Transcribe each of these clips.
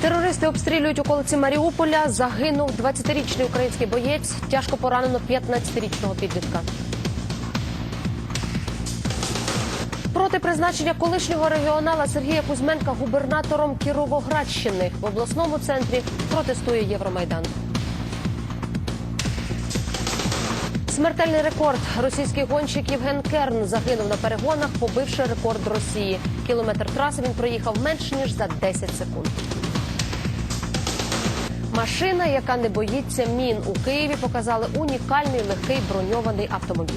Терористи обстрілюють околиці Маріуполя. Загинув 20-річний український боєць. Тяжко поранено 15-річного підлітка. Проти призначення колишнього регіонала Сергія Кузьменка губернатором Кіровоградщини в обласному центрі протестує Євромайдан. Смертельний рекорд. Російський гонщик Євген Керн загинув на перегонах, побивши рекорд Росії. Кілометр траси він проїхав менш ніж за 10 секунд. Машина, яка не боїться мін у Києві, показали унікальний легкий броньований автомобіль.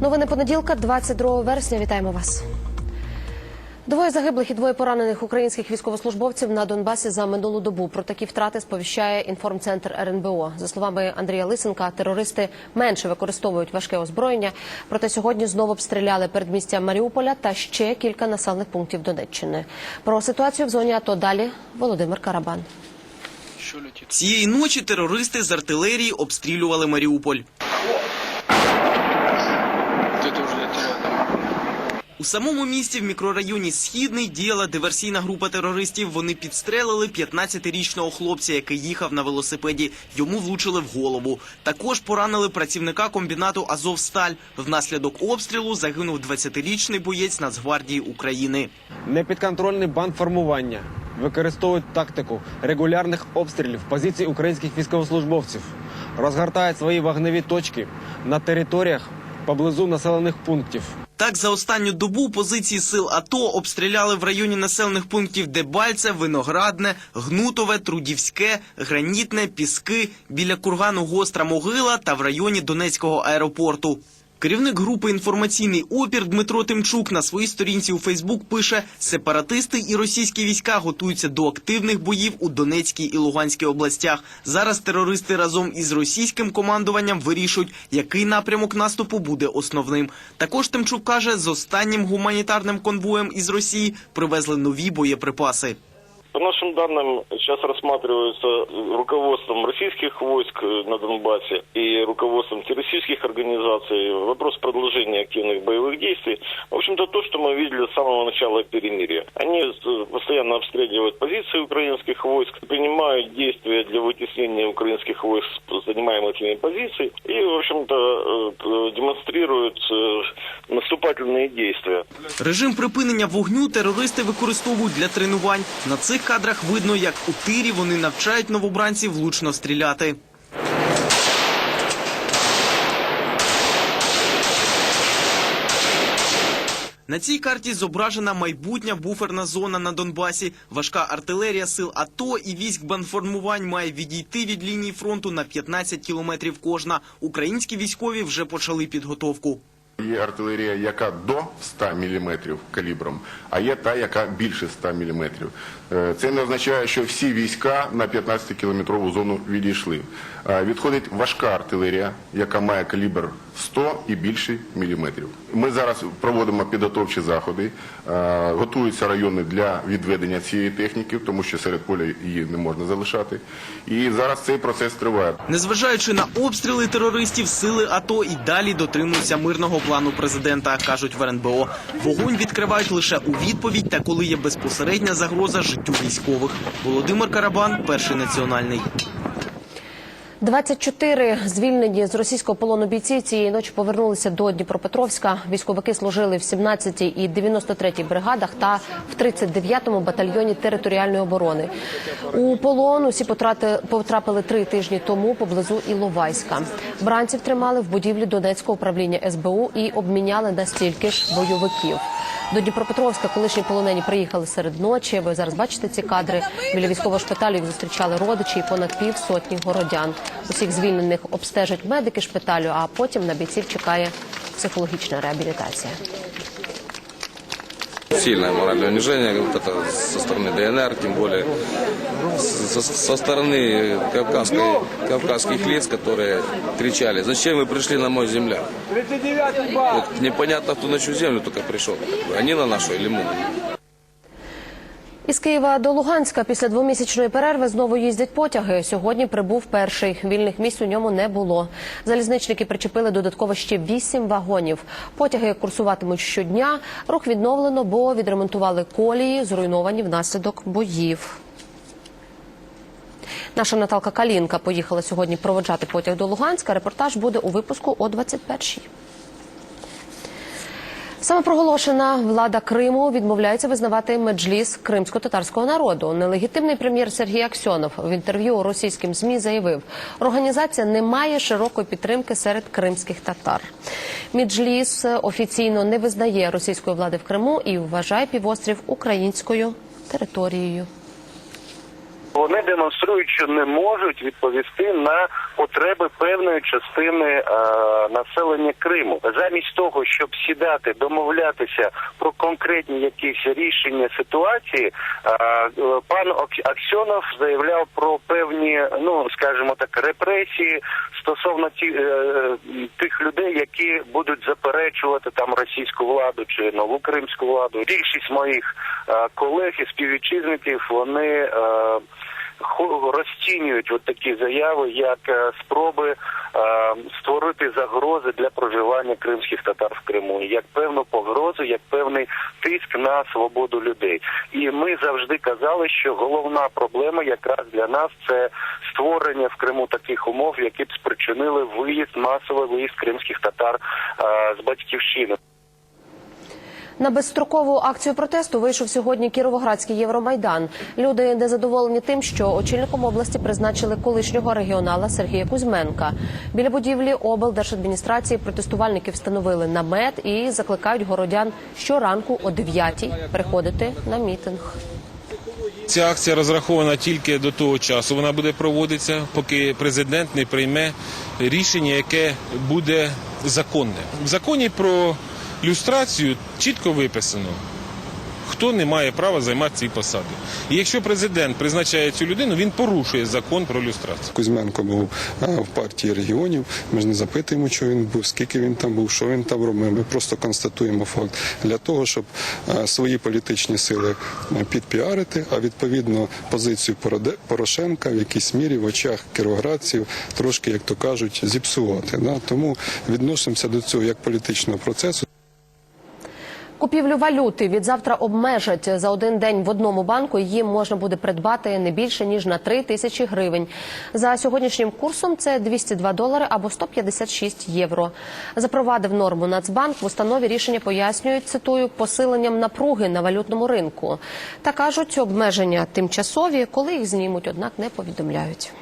Новини понеділка, 22 вересня. Вітаємо вас. Двоє загиблих і двоє поранених українських військовослужбовців на Донбасі за минулу добу. Про такі втрати сповіщає інформцентр РНБО. За словами Андрія Лисенка, терористи менше використовують важке озброєння. Проте сьогодні знову обстріляли передмістя Маріуполя та ще кілька населених пунктів Донеччини. Про ситуацію в зоні АТО далі Володимир Карабан. Цієї ночі терористи з артилерії обстрілювали Маріуполь. У самому місті в мікрорайоні Східний діяла диверсійна група терористів. Вони підстрелили 15-річного хлопця, який їхав на велосипеді. Йому влучили в голову. Також поранили працівника комбінату Азовсталь. Внаслідок обстрілу загинув 20-річний боєць Нацгвардії України. Непідконтрольний бандформування використовують тактику регулярних обстрілів позицій українських військовослужбовців, розгортають свої вогневі точки на територіях поблизу населених пунктів. Так, за останню добу позиції сил АТО обстріляли в районі населених пунктів Дебальце, Виноградне, Гнутове, Трудівське, Гранітне, Піски, біля кургану Гостра Могила та в районі Донецького аеропорту. Керівник групи інформаційний опір Дмитро Тимчук на своїй сторінці у Фейсбук пише: сепаратисти і російські війська готуються до активних боїв у Донецькій і Луганській областях. Зараз терористи разом із російським командуванням вирішують, який напрямок наступу буде основним. Також Тимчук каже, з останнім гуманітарним конвоєм із Росії привезли нові боєприпаси. По нашим данным, сейчас рассматривается руководством российских войск э, на Донбассе и руководством террористических организаций вопрос продолжения активных боевых действий. В общем-то, то, что мы видели с самого начала перемирия. Они э, постоянно обстреливают позиции украинских войск, принимают действия для вытеснения украинских войск с занимаемых ими позиций и, в общем-то, э, демонстрируют э, наступательные действия. Режим припинення вогню терористи використовують для тренувань. На цих кадрах видно, як у тирі вони навчають новобранців влучно стріляти. На цій карті зображена майбутня буферна зона на Донбасі. Важка артилерія сил АТО і військ банформувань має відійти від лінії фронту на 15 кілометрів кожна. Українські військові вже почали підготовку. Є артилерія, яка до 100 мм калібром, а є та, яка більше 100 мм. Е, Це не означає, що всі війська на 15-кілометрову зону відійшли. Е, Відходить важка артилерія, яка має калібр 100 і більше міліметрів. Ми зараз проводимо підготовчі заходи, е, готуються райони для відведення цієї техніки, тому що серед поля її не можна залишати. І зараз цей процес триває. Незважаючи на обстріли терористів, сили АТО і далі дотримуються мирного плану президента, кажуть в РНБО. Вогонь відкривають лише у відповідь та коли є безпосередня загроза життю військових. Володимир Карабан, перший національний. 24 звільнені з російського полону бійці цієї ночі повернулися до Дніпропетровська. Військовики служили в 17-й і 93-й бригадах та в 39-му батальйоні територіальної оборони. У полон усі потрати- потрапили три тижні тому поблизу Іловайська. Бранців тримали в будівлі Донецького управління СБУ і обміняли на стільки ж бойовиків. До Дніпропетровська колишні полонені приїхали серед ночі. Ви зараз бачите ці кадри. Біля військового шпиталю їх зустрічали родичі і понад півсотні городян. Усіх звільнених обстежать медики шпиталю, а потім на бійців чекає психологічна реабілітація. сильное моральное унижение вот это со стороны ДНР, тем более со, со стороны кавказской, кавказских лиц, которые кричали, зачем вы пришли на мою землю? Вот непонятно, кто на чью землю только пришел. Они на нашу или мы? Із Києва до Луганська після двомісячної перерви знову їздять потяги. Сьогодні прибув перший. Вільних місць у ньому не було. Залізничники причепили додатково ще вісім вагонів. Потяги курсуватимуть щодня. Рух відновлено, бо відремонтували колії, зруйновані внаслідок боїв. Наша Наталка Калінка поїхала сьогодні проводжати потяг до Луганська. Репортаж буде у випуску о 21-й. Самопроголошена влада Криму відмовляється визнавати меджліс кримсько-татарського народу. Нелегітимний прем'єр Сергій Аксьонов в інтерв'ю російським змі заявив, організація не має широкої підтримки серед кримських татар. Меджліс офіційно не визнає російської влади в Криму і вважає півострів українською територією. Вони демонструють, що не можуть відповісти на потреби певної частини е, населення Криму. Замість того, щоб сідати, домовлятися про конкретні якісь рішення ситуації, е, пан Аксьонов заявляв про певні, ну скажімо так, репресії стосовно ті, е, тих людей, які будуть заперечувати там російську владу чи нову кримську владу. Більшість моїх колег і співвітчизників вони. Розцінюють от такі заяви як е, спроби е, створити загрози для проживання кримських татар в Криму, як певну погрозу, як певний тиск на свободу людей. І ми завжди казали, що головна проблема якраз для нас це створення в Криму таких умов, які б спричинили виїзд, масовий виїзд кримських татар е, з батьківщини. На безстрокову акцію протесту вийшов сьогодні Кіровоградський Євромайдан. Люди незадоволені тим, що очільником області призначили колишнього регіонала Сергія Кузьменка. Біля будівлі облдержадміністрації протестувальники встановили намет і закликають городян щоранку о 9-й приходити на мітинг. Ця акція розрахована тільки до того часу. Вона буде проводитися, поки президент не прийме рішення, яке буде законне. В законі про люстрацію чітко виписано. Хто не має права займати ці посади. І якщо президент призначає цю людину, він порушує закон про люстрацію. Кузьменко був в партії регіонів. Ми ж не запитуємо, що він був, скільки він там був, що він там робив. Ми просто констатуємо факт для того, щоб свої політичні сили підпіарити, а відповідно позицію Порошенка в якійсь мірі в очах кіровоградців трошки, як то кажуть, зіпсувати. Тому відносимося до цього як політичного процесу. Купівлю валюти від завтра обмежать за один день в одному банку. Її можна буде придбати не більше ніж на 3 тисячі гривень. За сьогоднішнім курсом це 202 долари або 156 євро. Запровадив норму Нацбанк в установі рішення пояснюють цитую посиленням напруги на валютному ринку. Та кажуть, обмеження тимчасові, коли їх знімуть, однак не повідомляють.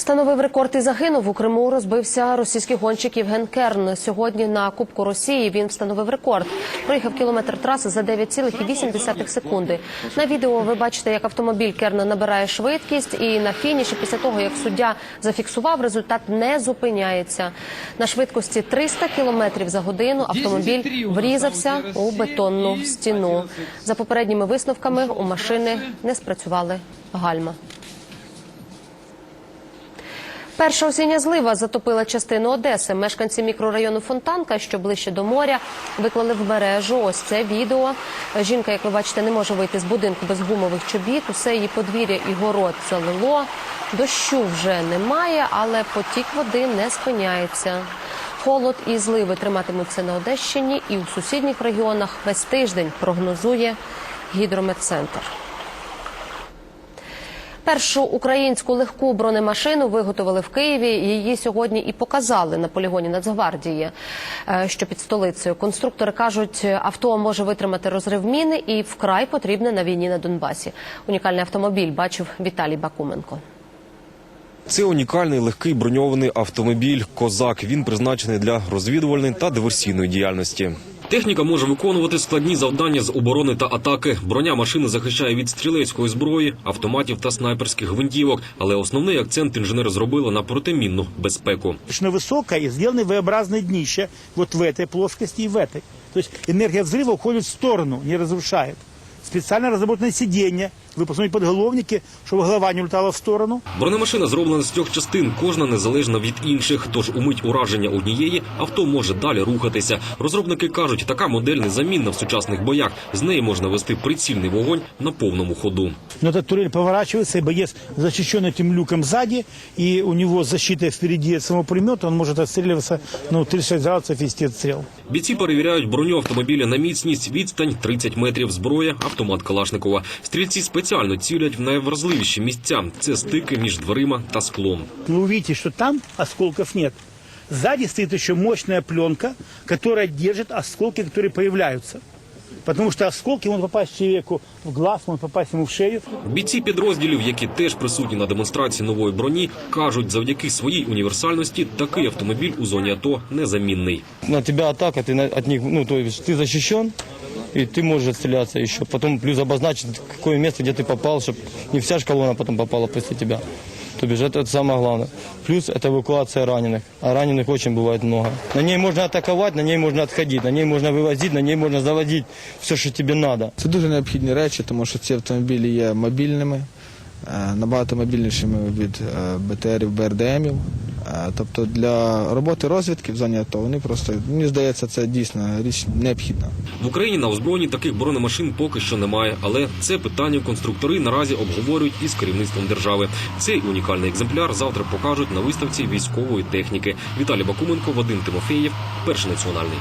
Встановив рекорд і загинув у Криму. Розбився російський гонщик Євген Керн. Сьогодні на Кубку Росії він встановив рекорд. Проїхав кілометр траси за 9,8 секунди. На відео ви бачите, як автомобіль Керна набирає швидкість, і на фініші, після того як суддя зафіксував, результат не зупиняється. На швидкості 300 кілометрів за годину автомобіль врізався у бетонну стіну. За попередніми висновками у машини не спрацювали гальма. Перша осіння злива затопила частину Одеси. Мешканці мікрорайону Фонтанка, що ближче до моря, виклали в мережу ось це відео. Жінка, як ви бачите, не може вийти з будинку без гумових чобіт. Усе її подвір'я і город залило. Дощу вже немає, але потік води не спиняється. Холод і зливи триматимуться на Одещині і у сусідніх регіонах весь тиждень прогнозує гідрометцентр. Першу українську легку бронемашину виготовили в Києві. Її сьогодні і показали на полігоні Нацгвардії, е, що під столицею. Конструктори кажуть, авто може витримати розрив міни і вкрай потрібне на війні на Донбасі. Унікальний автомобіль бачив Віталій Бакуменко. Це унікальний легкий броньований автомобіль Козак. Він призначений для розвідувальної та диверсійної діяльності. Техніка може виконувати складні завдання з оборони та атаки. Броня машини захищає від стрілецької зброї, автоматів та снайперських гвинтівок. Але основний акцент інженери зробили на протимінну безпеку. Точно высокое и сделаны V-образные днища вот в этой плоскости и в этой. То есть энергия взрыва уходит в сторону, не разрушает. Специально разработаны сиденья, выпускные подголовники, чтобы голова не улетала в сторону. Бронемашина зроблена з трьох частин, кожна незалежна від інших. Тож у мить ураження однієї авто може далі рухатися. Розробники кажуть, така модель незамінна в сучасних боях. З неї можна вести прицільний вогонь на повному ходу. Но эта турель поворачивается, и боец защищен этим люком сзади, и у него защита впереди от самого пулемета, он может отстреливаться на 36 градусов вести отстрел. Бійці перевіряють броню автомобіля на міцність, відстань 30 метрів, зброя, автомат Калашникова. Стрільці спеціально цілять в найвразливіші місця. Це стики між дверима та склом. Вы увидите, что там осколков нет. Сзади стоит еще мощная пленка, которая держит осколки, которые появляются. Потому что осколки могут попасть человеку в глаз, могут попасть ему в шею. Бійці підрозділів, які теж присутні на демонстрації нової броні, кажуть, завдяки своїй універсальності такий автомобіль у зоні АТО незамінний. на тебя атака, ты на- от них, ну, то есть ты защищен, и ты можешь отстреляться еще. Потом плюс обозначить, какое место, где ты попал, чтобы не вся ж колонна потом попала после тебя. То бишь это, это самое главное. Плюс это эвакуация раненых. А раненых очень бывает много. На ней можно атаковать, на ней можно отходить, на ней можно вывозить, на ней можно заводить все, что тебе надо. Це дуже необхідні речі, тому що ці автомобілі є мобільними, е, набагато мобільнішими від е, БТРів, БРДМів. Е, Тобто для роботи розвідки в зоні АТО вони просто, мені здається, це дійсно річ необхідна. В Україні на озброєнні таких бронемашин поки що немає, але це питання конструктори наразі обговорюють із керівництвом держави. Цей унікальний екземпляр завтра покажуть на виставці військової техніки. Віталій Бакуменко, Вадим Тимофеєв, перший національний.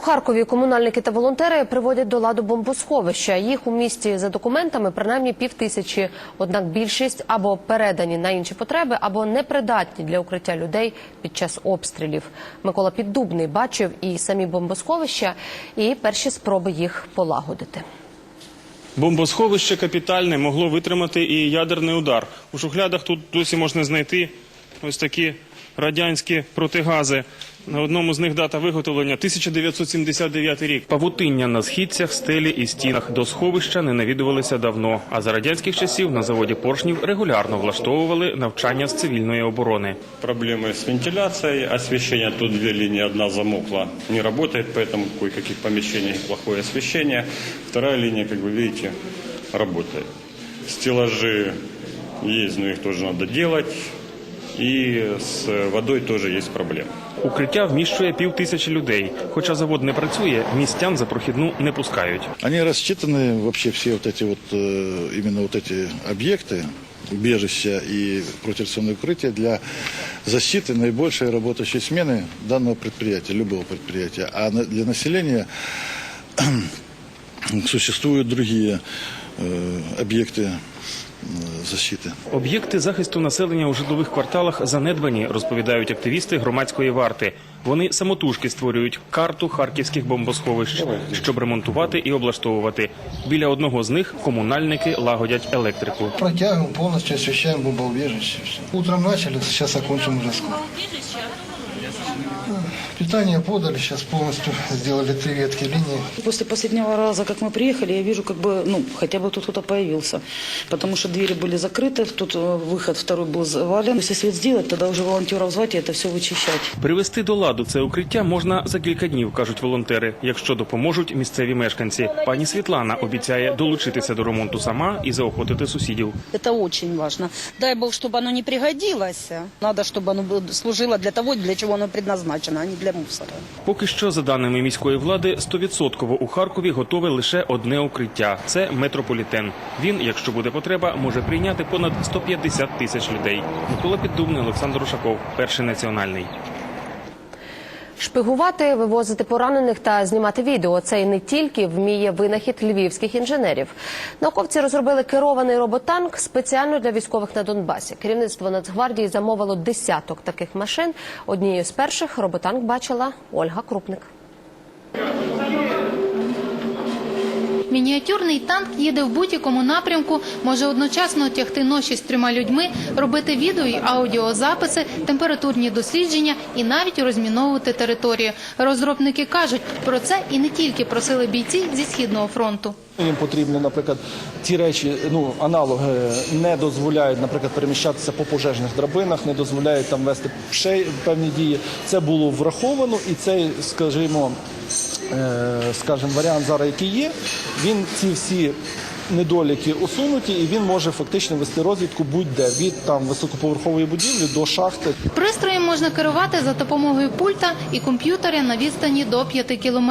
У Харкові комунальники та волонтери приводять до ладу бомбосховища. Їх у місті за документами принаймні півтисячі. Однак більшість або передані на інші потреби, або непридатні для укриття людей під час обстрілів. Микола Піддубний бачив і самі бомбосховища, і перші спроби їх полагодити. Бомбосховище капітальне могло витримати і ядерний удар. У шухлядах тут досі можна знайти ось такі радянські протигази. На одному з них дата виготовлення 1979 рік. Павутиння на східцях, стелі і стінах до сховища не навідувалися давно. А за радянських часів на заводі поршнів регулярно влаштовували навчання з цивільної оборони. Проблемы с вентиляцией, освещение. Тут две линии, одна замокла, не работает, поэтому в кое-каких помещениях плохое освещение. Вторая линия, как вы видите, работает. Стеллажи есть, но их тоже надо делать. И с водой тоже есть проблемы. Укриття вміщує пів тисячі людей. Хоча завод не працює, містян за прохідну не пускають. Они рассчитаны, вообще все вот эти вот, э, именно вот эти объекты, убежища и противационные укрытия для защиты наибольшей работающей смены данного предприятия, любого предприятия. А на- для населения существуют другие э, объекты э, защиты. Об'єкти захисту населення у житлових кварталах занедбані, розповідають активісти громадської варти. Вони самотужки створюють карту харківських бомбосховищ, щоб ремонтувати і облаштовувати. Біля одного з них комунальники лагодять електрику. Протягуємо повністю освіщаємо бомбоубіжище. Утром почали, зараз закінчимо вже скоро Питание подали, сейчас полностью сделали три ветки линии. После последнего раза, как мы приехали, я вижу, как бы, ну, хотя бы тут кто-то появился. Потому что двери были закрыты, тут э, выход второй был завален. Если свет сделать, тогда уже волонтеров звать и это все вычищать. Привести до ладу це укриття можна за кілька днів, кажуть волонтери, якщо допоможуть місцеві мешканці. Пані Світлана обіцяє долучитися до ремонту сама і заохотити сусідів. Это очень важно. Дай бог, чтобы оно не пригодилось. Надо, чтобы оно было- служило для того, для чего оно предназначено, а не для мусора. Поки що, за даними міської влади, 100% у Харкові готове лише одне укриття це метрополітен. Він, якщо буде потреба, може прийняти понад 150 тисяч людей. Микола Піддубний, Олександр Ушаков, перший національний. Шпигувати, вивозити поранених та знімати відео. Це й не тільки вміє винахід львівських інженерів. Науковці розробили керований роботанк спеціально для військових на Донбасі. Керівництво Нацгвардії замовило десяток таких машин. Однією з перших роботанк бачила Ольга Крупник. Мініатюрний танк їде в будь-якому напрямку, може одночасно тягти ноші з трьома людьми, робити відео і аудіозаписи, температурні дослідження і навіть розміновувати територію. Розробники кажуть, про це і не тільки просили бійці зі східного фронту. Їм потрібно, наприклад, ті речі, ну аналоги не дозволяють, наприклад, переміщатися по пожежних драбинах, не дозволяють там вести певні дії. Це було враховано, і цей, скажімо, е, скажімо, варіант зараз, який є, він ці всі. Недоліки усунуті, і він може фактично вести розвідку будь-де від там високоповерхової будівлі до шахти. Пристроєм можна керувати за допомогою пульта і комп'ютера на відстані до 5 кілометрів.